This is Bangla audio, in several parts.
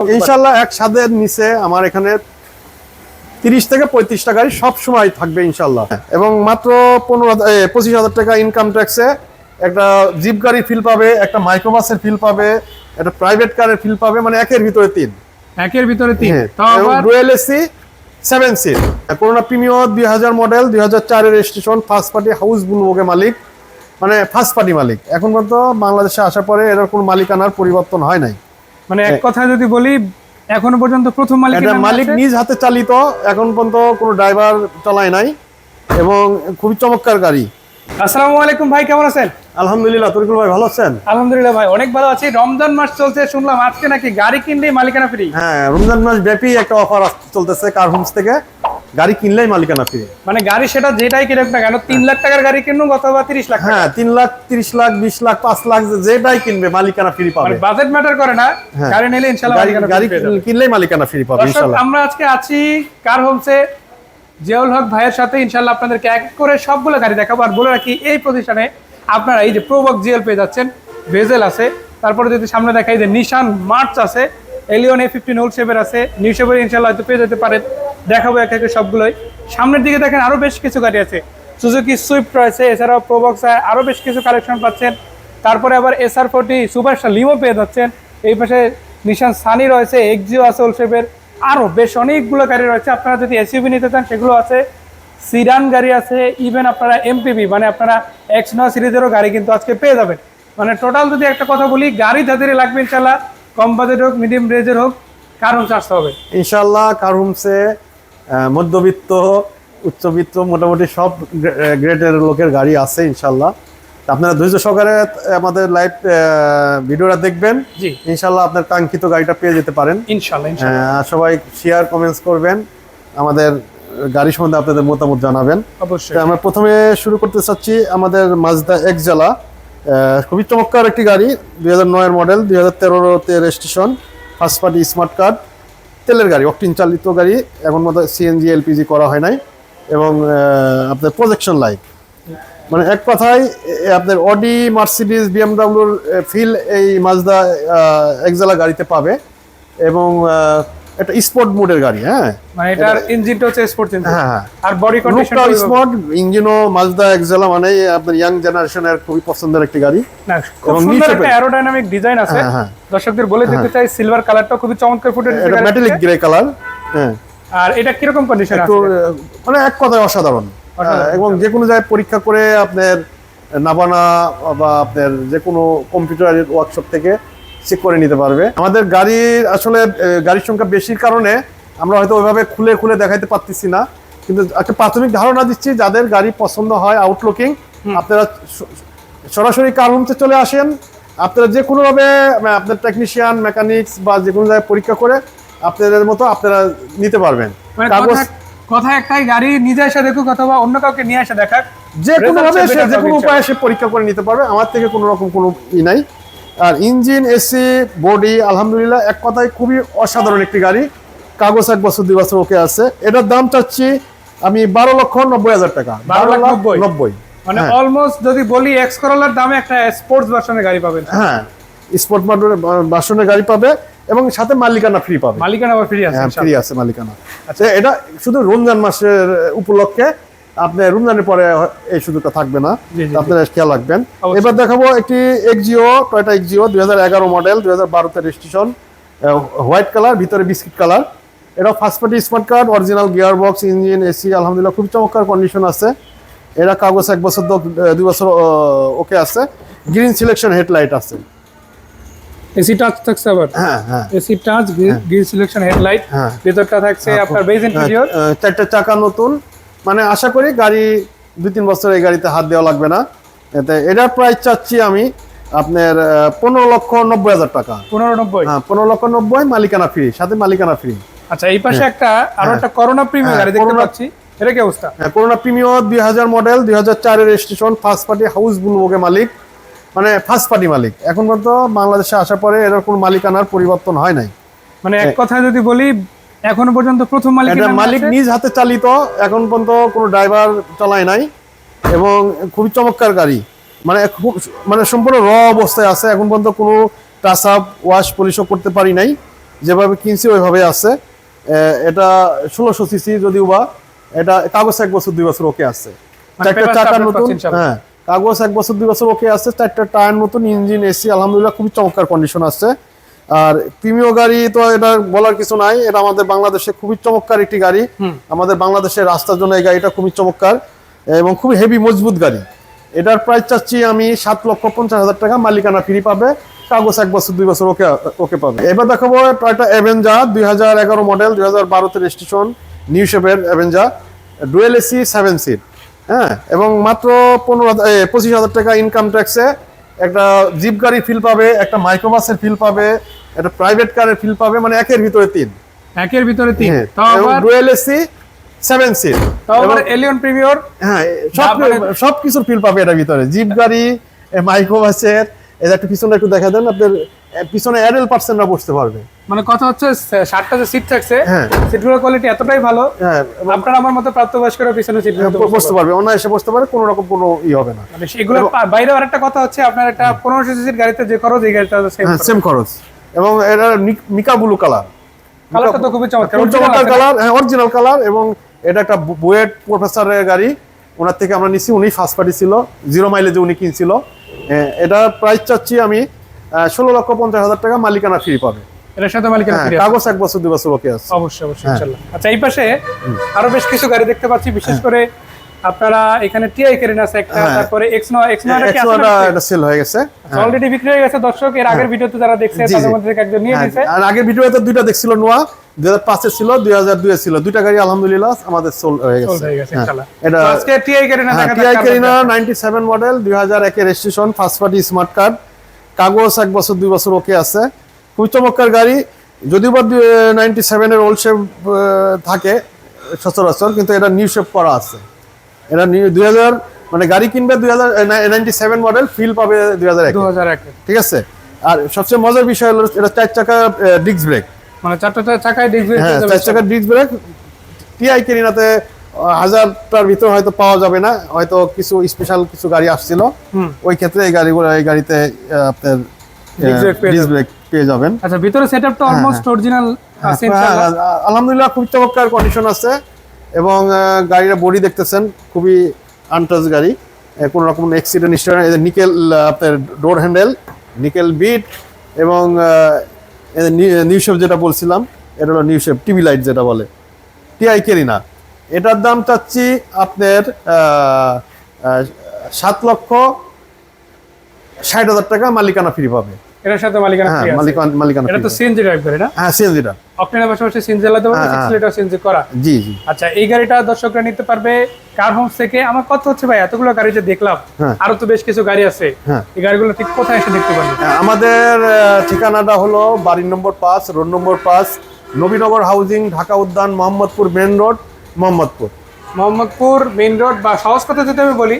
ইনশাল্লাহ এক ছাদের নিচে আমার এখানে তিরিশ থেকে পঁয়ত্রিশটা গাড়ি সব সময় থাকবে ইনশাল্লাহ এবং মাত্র পনেরো পঁচিশ হাজার টাকা ইনকাম ট্যাক্সে একটা জিপ গাড়ি ফিল পাবে একটা মাইক্রোবাসের ফিল পাবে একটা প্রাইভেট কারের ফিল পাবে মানে একের ভিতরে তিন। একের ভিতরে তিন। Dual AC seven seat Corona premio দুই হাজার মডেল দুই হাজার চারের রেজিস্ট্রেশন ফার্স্ট পার্টি হাউস বুলবোগে মালিক মানে ফার্স্ট পার্টি মালিক। এখন পর্যন্ত বাংলাদেশে আসার পরে এর কোনো মালিকানার পরিবর্তন হয় নাই। মানে এক কথা যদি বলি এখনও পর্যন্ত প্রথম মালিক এটা মালিক নিজ হাতে চালিত এখন পর্যন্ত কোনো ড্রাইভার চালায় নাই এবং খুবই চমৎকার গাড়ি। আসসালামু আলাইকুম ভাই কেমন আছেন? আলহামদুলিল্লাহ তরিকুল ভাই ভালো আছেন? আলহামদুলিল্লাহ ভাই অনেক ভালো আছি। রমজান মাস চলছে শুনলাম আজকে নাকি গাড়ি কিনলে মালিকানা ফ্রি হ্যাঁ রমজান মাস ব্যাপী একটা অফার চলতেছে কার হোমস থেকে। গাড়ি কিনলেই মালিকানা ফ্রি মানে গাড়ি সেটা যেটাই কিনুক না কেন তিন লাখ টাকার গাড়ি কিনুক অথবা তিরিশ লাখ হ্যাঁ তিন লাখ তিরিশ লাখ বিশ লাখ পাঁচ লাখ যেটাই কিনবে মালিকানা ফ্রি পাবে। মানে বাজেট ম্যাটার করে না হ্যাঁ। গাড়ি নিলে ইনশাল্লাহ গাড়ি। কিনলেই মালিকানা ফ্রি পাবে ইনশাল্লাহ। আমরা আজকে আছি কার হোমসে? জিয়াউল হক ভাইয়ের সাথে। ইনশাল্লাহ আপনাদেরকে এক এক করে সবগুলো গাড়ি দেখাবো। আর বলে রাখি এই প্রতিষ্ঠানে আপনারা এই যে প্রোবক জিএল পেয়ে যাচ্ছেন। ভেজেল আছে। তারপরে যদি সামনে দেখাই যে নিশান মার্চ আছে এলিয়ন এ ফিফটিন ওল্ড শেপের আছে। নিউ শেপের ইনশাল্লাহ হয়তো পেয়ে যেতে পারেন। দেখাবো এক একে সবগুলোই। সামনের দিকে দেখেন আরও বেশ কিছু গাড়ি আছে। সুজুকি সুইফট রয়েছে, এছাড়াও প্রোবক্স আরও বেশ কিছু কালেকশন পাচ্ছেন। তারপরে আবার এসআর ফোর্টি সুপারস্টার লিমো পেয়ে যাচ্ছেন। এই পাশে নিশান সানি রয়েছে এক্সিও আছে ওল্ড শেপের আরও বেশ অনেকগুলো গাড়ি রয়েছে। আপনারা যদি এসইউভি নিতে চান, সেগুলো আছে। সিডান গাড়ি আছে ইভেন আপনারা এমপিভি মানে আপনারা এক্স নয় সিরিজেরও গাড়ি কিন্তু আজকে পেয়ে যাবেন। মানে টোটাল যদি একটা কথা বলি, গাড়ি যাদের লাগবে ইনশাল্লাহ কম বাজেট হোক মিডিয়াম রেঞ্জের হোক কারণ আসতে হবে? ইনশাল্লাহ কার হোমসে মধ্যবিত্ত উচ্চবিত্ত মোটামুটি সব গ্রেডের লোকের গাড়ি আছে ইনশাল্লাহ আপনারা ধৈর্য সহকারে আমাদের লাইভ ভিডিওটা দেখবেন। জি। ইনশাল্লাহ আপনার কাঙ্ক্ষিত গাড়িটা পেয়ে যেতে পারেন। ইনশাল্লাহ সবাই শেয়ার কমেন্টস করবেন। আমাদের গাড়ি সম্বন্ধে আপনাদের মতামত জানাবেন। অবশ্যই। আমরা প্রথমে শুরু করতে চাচ্ছি আমাদের মাজদা এক্সালা খুবই চমৎকার একটি গাড়ি, দুই হাজার নয়ের মডেল দুই হাজার তেরোতে registration first party smart card তেলের গাড়ি অকটিন চালিত গাড়ি, এখন মতো সিএনজি এলপিজি করা হয় নাই, এবং আপনার প্রজেকশন লাইট মানে এক কথায় আপনার অডি মার্সিডিজ বিএমডাব্লিউর ফিল এই মাজদা এক্সালা গাড়িতে পাবে, এবং একটা স্পোর্ট মোডের গাড়ি হ্যাঁ? মানে এটার ইঞ্জিনটা হচ্ছে স্পোর্টস ইঞ্জিন হ্যাঁ হ্যাঁ। আর বডি কন্ডিশন লুকটাও স্মার্ট ইঞ্জিনও মাজদা এক্সেলা মানে আপনার ইয়াং জেনারেশনের খুবই পছন্দের একটি গাড়ি। না খুব সুন্দর একটা অ্যারোডাইনামিক ডিজাইন আছে। হ্যাঁ, হ্যাঁ। দর্শকদের বলে দিতে চাই সিলভার কালারটা খুবই চমৎকার ফুটে এটা মেটালিক গ্রে কালার হ্যাঁ। আর এটা কীরকম কন্ডিশন একটু আছে? মানে এক কথায় অসাধারণ। হ্যাঁ, এবং যে কোনো জায়গায় পরীক্ষা করে আপনার নাবানা বা আপনার যে কোনো কম্পিউটার ওয়ার্কশপ থেকে চেক করে নিতে পারবে। আমাদের গাড়ির আসলে গাড়ির সংখ্যা বেশির কারণে আমরা হয়তো ওইভাবে খুলে খুলে দেখাইতে পারতেছি না। কিন্তু একটা প্রাথমিক ধারণা দিচ্ছি যাদের গাড়ি পছন্দ হয় আউটলুকিং আপনারা সরাসরি কার রুমতে চলে আসেন। আপনারা যে কোনোভাবে আপনার টেকনিশিয়ান মেকানিক্স বা যে কোনো জায়গায় পরীক্ষা করে আপনাদের মতো আপনারা নিতে পারবেন। মানে কাগজ কথা একটাই গাড়ি নিজে এসে দেখুক অথবা অন্য কাউকে নিয়ে এসে দেখাক। যে কোনো ভাবে যে কোনো উপায়ে সে পরীক্ষা করে নিতে পারবে। আমার থেকে কোনো রকম কোনো ই নাই। আর ইঞ্জিন এসি বডি আলহামদুলিল্লাহ এক কথায় খুবই অসাধারণ একটি গাড়ি। কাগজ এক বছর দুই বছর ওকে আছে। এটার দাম চাচ্ছি আমি বারো লক্ষ নব্বই হাজার টাকা। 12 লাখ নব্বই? নব্বই। মানে হ্যাঁ। অলমোস্ট যদি বলি এক্স করোলার দামে একটা স্পোর্টস ভার্সনের গাড়ি পাবেন। হ্যাঁ স্পোর্ট মার্টের বাসনের গাড়ি পাবে এবং সাথে মালিকানা ফ্রি পাবে। মালিকানা ফ্রি আছে হ্যাঁ ফ্রি আছে মালিকানা। আচ্ছা। এটা শুধু রমজান মাসের উপলক্ষে আপনি রমজানের পরে এই সুযোগটা থাকবে না। আপনারা খেয়াল রাখবেন। এবার দেখাবো একটি এক্সিও টয়টা এক্সিও দুই হাজার এগারো মডেল দুই হাজার বারোতে রেজিস্ট্রেশন হোয়াইট কালার ভিতরে বিস্কিট কালার এটা first party smart card original gear box engine AC আলহামদুলিল্লাহ খুব চমৎকার কন্ডিশন আছে। এরা কাগজ এক বছর দুই বছর ওকে আছে। গ্রিন সিলেকশন হেডলাইট আছে। এসি টাচ থাকছে আবার? হ্যাঁ হ্যাঁ। AC touch green selection headlight হ্যাঁ। ভিতরটা থাকছে আপনার বেজ ইন্টেরিয়র চারটে চাকা নতুন। মানে আশা করি গাড়ি দুই তিন বছর এই গাড়িতে হাত দেওয়া লাগবে না। এতে এটার প্রাইস চাচ্ছি আমি আপনার পনেরো লক্ষ নব্বই হাজার টাকা। পনেরো নব্বই? হ্যাঁ পনেরো লক্ষ নব্বই মালিকানা ফ্রি সাথে মালিকানা ফ্রি আচ্ছা এই পাশে একটা আরও একটা করোনা প্রিমিয়াম হ্যাঁ, গাড়ি দেখতে পাচ্ছি। এটা কি অবস্থা? হ্যাঁ করোনা প্রিমিয়াম দুই হাজার মডেল দুই হাজার চারের রেজিস্ট্রেশন ফার্স্ট পার্টি হাউস বুলবোগে মালিক। মানে ফার্স্ট পার্টি মালিক। এখন পর্যন্ত বাংলাদেশে আসার পরে এর কোনো মালিকানার পরিবর্তন হয় নাই। মানে এক কথায় যদি বলি এখনও পর্যন্ত প্রথম মালিক এটা মালিক নিজ হাতে চালিত এখন পর্যন্ত কোনো ড্রাইভার চালায় নাই এবং খুবই চমৎকার গাড়ি মানে খুব মানে সম্পূর্ণ র অবস্থায় আছে এখন পর্যন্ত কোনো টাচ আপ ওয়াশ করতে পারি নাই। যেভাবে কিনছি ওইভাবে আছে। এটা ষোলোশো সিসি যদিও বা এটা কাগজ এক বছর দুই বছর ওকে আছে। মানে চারটা চাকা নতুন হ্যাঁ কাগজ এক বছর দুই বছর ওকে আছে চারটা টায়ার নতুন ইঞ্জিন এসি আলহামদুলিল্লাহ খুবই চমৎকার কন্ডিশন আছে। আর প্রিমিয় গাড়ি তো এটা বলার কিছু নাই। এটা আমাদের বাংলাদেশে খুবই চমৎকার একটি গাড়ি। আমাদের বাংলাদেশের রাস্তার জন্য এই গাড়িটা খুবই চমৎকার এবং খুবই হেভি মজবুত গাড়ি। এটার প্রাইস চাচ্ছি আমি সাত লক্ষ পঞ্চাশ হাজার টাকা। মালিকানা ফ্রি পাবে। কাগজ এক বছর দুই বছর ওকে ওকে পাবে। এবার দেখাবো টয়টা অ্যাভেঞ্জা দুই হাজার এগারো মডেল দুই হাজার বারোতে রেজিস্ট্রেশন নিউ শেপের Avanza dual AC seven seat হ্যাঁ এবং মাত্র পনেরো হাজার পঁচিশ হাজার টাকা ইনকাম ট্যাক্সে একটা জিপ গাড়ির ফিল পাবে একটা মাইক্রোবাসের ফিল পাবে একটা প্রাইভেট কারের ফিল পাবে মানে একের ভিতরে তিন। একের ভিতরে তিন। হ্যাঁ তাও আবার ডুয়েল এসি সেভেন সিট আবার এলিয়ন প্রিমিয়র হ্যাঁ সব মানে- সব কিছুর ফিল পাবে এটার ভিতরে। জিপ গাড়ি মাইক্রোবাসের এটা একটু পিছনে একটু দেখা দেন আপনার পিছনে অ্যাডেল পার্সেন্টরা বসতে পারবে। মানে কথা হচ্ছে ষাটটা যে সিট থাকছে হ্যাঁ। সিটগুলোর কোয়ালিটি এতটাই ভালো হ্যাঁ আপনার আমার মতো প্রাপ্তবয়স্কের পিছনে সিট বসতে পারবে অনায়াসে বসতে পারে কোনো রকম কোনো ই হবে না। মানে এগুলো বাইরে আরেকটা কথা হচ্ছে আপনার একটা পনেরোশো সিসির গাড়িতে যে খরচ এই গাড়িটা সেম হ্যাঁ সেম খরচ। এবং এটা মিকা ব্লু কালার। কালারটা তো খুবই চমৎকার। চমৎকার কালার হ্যাঁ অরিজিনাল কালার এবং এটা একটা বুয়েট প্রফেসরের গাড়ি। ওনার থেকে আমরা নিছি উনি ফার্স্ট পার্টি ছিল জিরো মাইলেজে উনি কিনছিল। এটা প্রাইস চাচ্ছি আমি ষোলো লক্ষ পঞ্চাশ হাজার টাকা মালিকানা ফ্রি পাবে। এটার সাথে মালিকানা কাগজ এক বছর দুই বছর ওকে আছে। অবশ্যই অবশ্যই ইনশাআল্লাহ আচ্ছা এই পাশে আরও বেশ কিছু গাড়ি দেখতে পাচ্ছি বিশেষ হ্যাঁ। করে আপনারা এখানে টিআই কেরেন আছে একটা তারপরে এক্স এক্স কি আছে সেল হয়ে গেছে। অলরেডি বিক্রি হয়ে গেছে দর্শক এর আগের ভিডিওতে যারা দেখছে তাদের মধ্যে থেকে একজন নিয়ে হ্যাঁ, নিছে। আর আগের ভিডিওতে দুইটা দেখছিল নোয়া ছিল দুইটা গাড়ি আলহামদুলিল্লাহ আমাদের সোল হয়ে গেছে। হয়ে গেছে হ্যাঁ, ইনশাআল্লাহ। এটা আজকে টিআই কেরেন হ্যাঁ TI Carina ninety seven model registration first party smart card কাগজ এক বছর দুই বছর ওকে আছে। খুবই চমৎকার গাড়ি। যদিও বা নাইনটি সেভেনের ওল্ড শেপ থাকে সচরাচর কিন্তু এটা নিউ শেপ করা আছে। এটা দুই হাজার মানে গাড়ি কিনবে দুই হাজার নাইনটি সেভেন মডেল ফিল পাবে দুই হাজার এক। ঠিক আছে? আর সবচেয়ে মজার বিষয় হলো এটা চার চাকা ডিস্ক ব্রেক মানে চারটা চাকায় ডিসপ্লে হ্যাঁ চার চাকার ডিস্ক ব্রেক টিআই কেরিনাতে হাজারটার ভিতর হয়তো পাওয়া যাবে না হয়তো কিছু স্পেশাল কিছু গাড়ি আসছিল। ওই ক্ষেত্রে এই গাড়িগুলো এই গাড়িতে আপনার ডিস্ক ব্রেক পেয়ে যাবেন। আচ্ছা ভিতরে সেটআপটা অলমোস্ট অরিজিনাল আছে আলহামদুলিল্লাহ খুব চমৎকার কন্ডিশন আছে। এবং গাড়ির বডি দেখতেছেন, খুবই আনটাচ গাড়ি। কোনো রকম অ্যাক্সিডেন্ট এদের নিকেল আপনার ডোর হ্যান্ডেল নিকেল বিট এবং এদের নিউশেপ যেটা বলছিলাম, এটা হলো নিউশেপ টিভি লাইট যেটা বলে। টিআই কেরিনা এটার দাম চাচ্ছি আপনার সাত লক্ষ ষাট হাজার টাকা মালিকানা ফ্রি পাবে। এটার সাথে মালিকানা হ্যাঁ আছে। মালিকানা মালিকানা এটা তো সিএনজি ড্রাইভ করে না? হ্যাঁ অকটেনের পাশাপাশি সিএনজি হ্যাঁ, সিক্স হ্যাঁ। লিটার সিএনজি করা। জি জি। আচ্ছা এই গাড়িটা দর্শকরা নিতে পারবে কার হোমস থেকে। আমার কত হচ্ছে ভাই এতগুলো গাড়ি যে দেখলাম হ্যাঁ। আরও তো বেশ কিছু গাড়ি আছে। হ্যাঁ। এই গাড়িগুলো ঠিক কোথায় এসে দেখতে পারবে? হ্যাঁ, আমাদের ঠিকানাটা হলো বাড়ির নম্বর পাঁচ রোড নম্বর পাঁচ Nabinagar housing Dhaka Udyan Mohammadpur main road Mohammadpur. Mohammadpur main road বা সহজ কথা যদি আমি বলি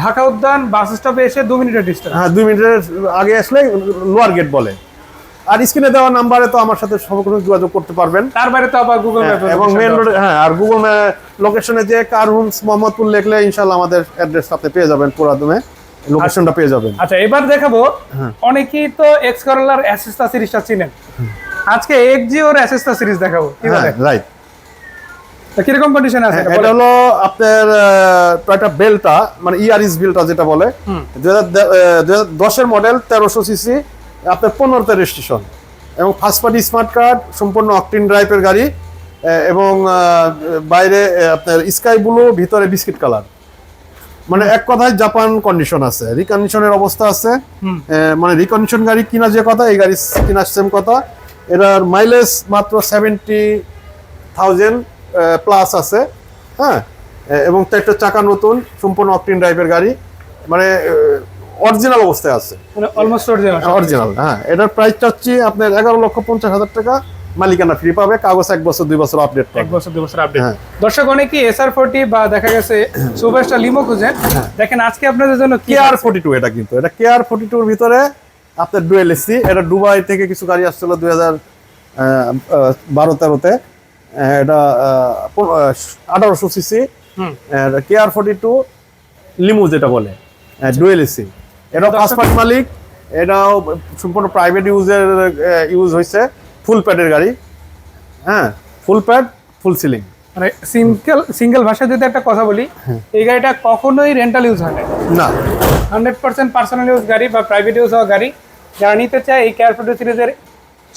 ঢাকা উদ্যান বাস স্টপে এসে দু মিনিটের ডিস্টেন্স হ্যাঁ দুই মিনিটের আগে আসলে লোয়ার গেট বলে। আর স্ক্রিনে দেওয়া নাম্বারে তো আমার সাথে সর্বক্ষণ যোগাযোগ করতে পারবেন। তার বাইরে তো আবার গুগল ম্যাপ এবং মেন রোড হ্যাঁ আর গুগল লোকেশনে যে কার হোমস মোহাম্মদপুর লিখলে ইনশাল্লাহ আমাদের অ্যাড্রেস আপনি পেয়ে যাবেন পুরা দমে লোকেশনটা পেয়ে যাবেন। আচ্ছা এবার দেখাবো হ্যাঁ। অনেকেই তো এক্স করলার অ্যাসিস্টা সিরিজটা চিনেন। আজকে এক্সজিওর অ্যাসিস্টা সিরিজ দেখাবো কি বলে? রাইট কীরকম কন্ডিশন আছে এটা? এটা হলো আপনার টয়টা বেলটা মানে ইয়ারিস বিলটা যেটা বলে। দুই হাজার দশের মডেল তেরোশো সিসি আপনার পনেরোতে রেজিস্ট্রেশন এবং ফার্স্ট পার্টি স্মার্ট কার্ড সম্পূর্ণ অকটিন ড্রাইভের গাড়ি এবং বাইরে আপনার স্কাই ব্লু ভিতরে বিস্কিট কালার মানে এক কথায় জাপান কন্ডিশন আছে। রিকন্ডিশনের অবস্থা আছে। মানে রিকন্ডিশন গাড়ি কিনা যে কথা এই গাড়ি কিনা সেম কথা। এটার মাইলেজ মাত্র সেভেন্টি থাউজেন্ড প্লাস আছে হ্যাঁ? এবং একটা চাকা নতুন সম্পূর্ণ অকটিন ড্রাইভের গাড়ি মানে অরিজিনাল অবস্থায় আছে। মানে অলমোস্ট অরিজিনাল অরিজিনাল হ্যাঁ। এটার প্রাইস চাচ্ছি আপনার এগারো লক্ষ পঞ্চাশ হাজার টাকা। মালিকানা ফ্রি পাবে কাগজ এক বছর দুই বছর আপডেট এক বছর দুই বছর আপডেট হ্যাঁ। দর্শক অনেকে এসআর ফোর্টি বা দেখা গেছে সুপারস্টার লিমো খুঁজেন। হ্যাঁ। দেখেন আজকে আপনাদের জন্য কি কেয়ার ফোর্টি টু এটা কিন্তু। এটা কেয়ার ফোর্টি টুর ভিতরে আপনার ডুয়েল এসি এটা দুবাই থেকে কিছু গাড়ি আসছিল দুই হাজার বারো তেরোতে। এটা আঠারোশো সিসি হুম। কেয়ার ফোর্টি টু লিমু যেটা বলে। ডুয়েল এসি এটা ফার্স্ট পার্টি মালিক। এটাও সম্পূর্ণ প্রাইভেট ইউজের ইউজ হয়েছে ফুল প্যাডের গাড়ি। হ্যাঁ ফুল প্যাড ফুল সিলিং মানে সিঙ্গেল সিঙ্গেল ভাষায় যদি একটা কথা বলি হ্যাঁ। এই গাড়িটা কখনোই রেন্টাল ইউজ হয় না না। হান্ড্রেড পার্সেন্ট পার্সোনাল ইউজ গাড়ি বা প্রাইভেট ইউজ হওয়া গাড়ি। যারা নিতে চায় এই কেয়ার ফটো সিরিজের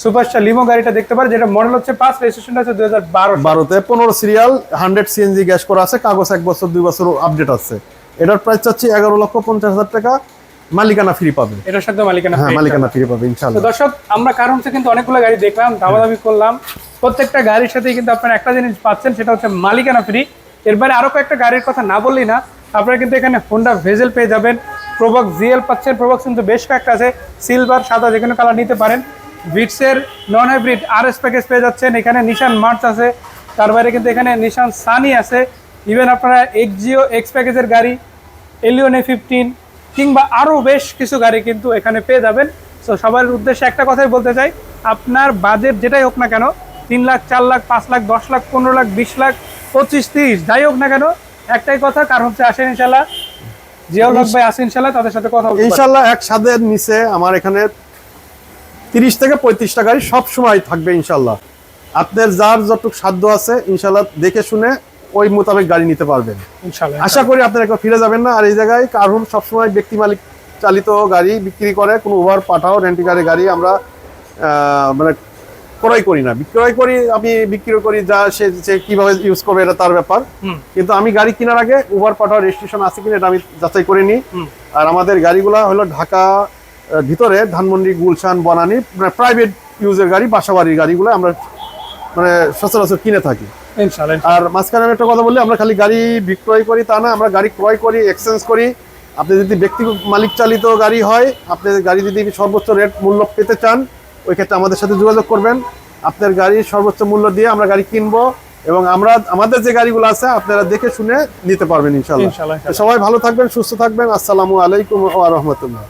সুপারস্টার লিমো গাড়িটা দেখতে পারে যেটা মডেল হচ্ছে পাঁচ রেজিস্ট্রেশন আছে দুই হাজার বারো বারোতে পনেরো সিরিয়াল হান্ড্রেড সিএনজি গ্যাস করা আছে কাগজ এক বছর দুই বছর আপডেট আছে। এটার প্রাইস চাচ্ছি এগারো লক্ষ পঞ্চাশ হাজার টাকা মালিকানা ফ্রি পাবে। এটার সাথে মালিকানা হ্যাঁ মালিকানা ফ্রি পাবে দর্শক আমরা কারণ কিন্তু অনেকগুলো গাড়ি দেখলাম দামাদামি করলাম। প্রত্যেকটা গাড়ির সাথেই কিন্তু আপনারা একটা জিনিস পাচ্ছেন সেটা হচ্ছে মালিকানা ফ্রি এর বাইরে আরও কয়েকটা গাড়ির কথা না বললেই না আপনারা কিন্তু এখানে হোন্ডা ভেজেল পেয়ে যাবেন। প্রবক জিএল পাচ্ছেন প্রবক কিন্তু বেশ কয়েকটা আছে সিলভার সাদা যে কোনো কালার নিতে পারেন। বিটসের নন হাইব্রিড আর এস প্যাকেজ পেয়ে যাচ্ছেন। এখানে নিশান মার্চ আছে। তার বাইরে কিন্তু এখানে নিশান সানি আছে। ইভেন আপনারা এক্সজিও এক্স প্যাকেজের গাড়ি এলিয়ন এ ফিফটিন কিংবা আরও বেশ কিছু গাড়ি কিন্তু এখানে পেয়ে যাবেন। তো সবার উদ্দেশ্যে একটা কথাই বলতে চাই আপনার বাজেট যেটাই হোক না কেন তিন লাখ চার লাখ পাঁচ লাখ দশ লাখ পনেরো লাখ বিশ লাখ পঁচিশ তিরিশ যাই হোক না কেন একটাই কথা কারণ হচ্ছে আসেন ইনশাল্লাহ জিয়াউল হক ভাই আসেন ইনশাল্লাহ তাদের সাথে কথা ইনশাল্লাহ এক সাদের নিচে আমার এখানে তিরিশ থেকে পঁয়ত্রিশটা গাড়ি সব সময় থাকবে ইনশাল্লাহ। আপনার যার যতটুকু সাধ্য আছে ইনশাল্লাহ দেখে শুনে ওই মোতাবেক গাড়ি নিতে পারবেন। আশা করি আপনারা একবার ফিরে যাবেন না আর এই জায়গায় কারণ সবসময় ব্যক্তি মালিক চালিত গাড়ি বিক্রি করে কোনো ওভার পাঠাও রেন্টি গাড়ি গাড়ি আমরা মানে ক্রয় করি না। বিক্রয় করি আমি বিক্রি করি যা সে সে কীভাবে ইউজ করবে এটা তার ব্যাপার। কিন্তু আমি গাড়ি কেনার আগে ওভার পাঠাও রেজিস্ট্রেশন আছে কিনা এটা আমি যাচাই করে নিই। আর আমাদের গাড়িগুলো হলো ঢাকা ভিতরে ধানমন্ডি গুলশান বনানি মানে প্রাইভেট ইউজের গাড়ি বাসাবাড়ির গাড়িগুলো আমরা মানে সচরাচর কিনে থাকি। আর মাঝখানে আমি একটা কথা বললি আমরা খালি গাড়ি বিক্রয় করি তা না আমরা গাড়ি ক্রয় করি এক্সচেঞ্জ করি। আপনি যদি ব্যক্তি মালিক চালিত গাড়ি হয় আপনি গাড়ি যদি সর্বোচ্চ রেট মূল্য পেতে চান ওই ক্ষেত্রে আমাদের সাথে যোগাযোগ করবেন। আপনার গাড়ির সর্বোচ্চ মূল্য দিয়ে আমরা গাড়ি কিনবো এবং আমরা আমাদের যে গাড়িগুলো আছে আপনারা দেখে শুনে নিতে পারবেন ইনশাল্লাহ ইনশাল্লাহ, সবাই ভালো থাকবেন সুস্থ থাকবেন। আসসালামু আলাইকুম ওয়া রাহমাতুল্লাহ।